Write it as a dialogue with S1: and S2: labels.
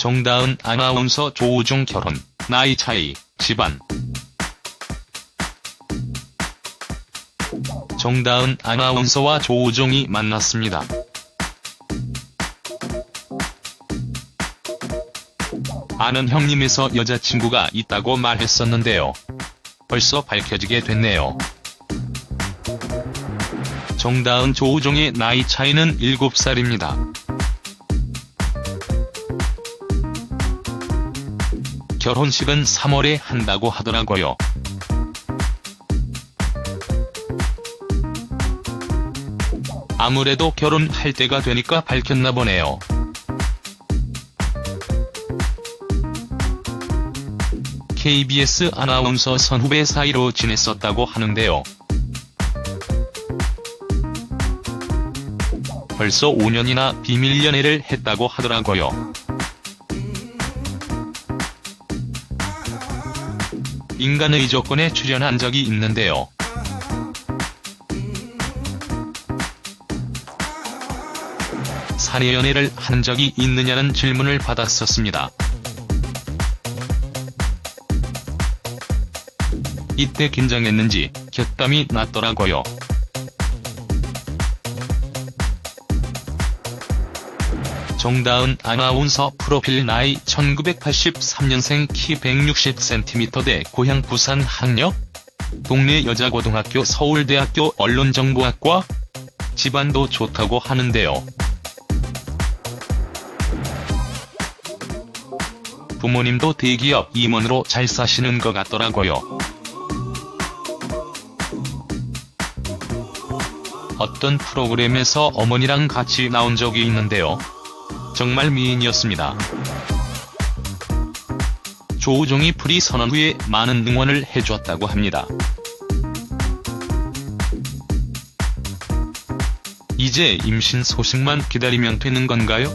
S1: 정다은 아나운서 조우종 결혼, 나이 차이, 집안. 정다은 아나운서와 조우종이 만났습니다. 아는 형님에서 여자친구가 있다고 말했었는데요. 벌써 밝혀지게 됐네요. 정다은 조우종의 나이 차이는 7살입니다. 결혼식은 3월에 한다고 하더라고요. 아무래도 결혼할 때가 되니까 밝혔나 보네요. KBS 아나운서 선후배 사이로 지냈었다고 하는데요. 벌써 5년이나 비밀 연애를 했다고 하더라고요. 인간의 조건에 출연한 적이 있는데요. 사내 연애를 한 적이 있느냐는 질문을 받았었습니다. 이때 긴장했는지 곁담이 났더라고요. 정다은 아나운서 프로필 나이 1983년생 키 160cm 대 고향 부산 학력? 동네 여자고등학교 서울대학교 언론정보학과? 집안도 좋다고 하는데요. 부모님도 대기업 임원으로 잘 사시는 것 같더라고요. 어떤 프로그램에서 어머니랑 같이 나온 적이 있는데요. 정말 미인이었습니다. 조우종이 프리 선언 후에 많은 응원을 해줬다고 합니다. 이제 임신 소식만 기다리면 되는 건가요?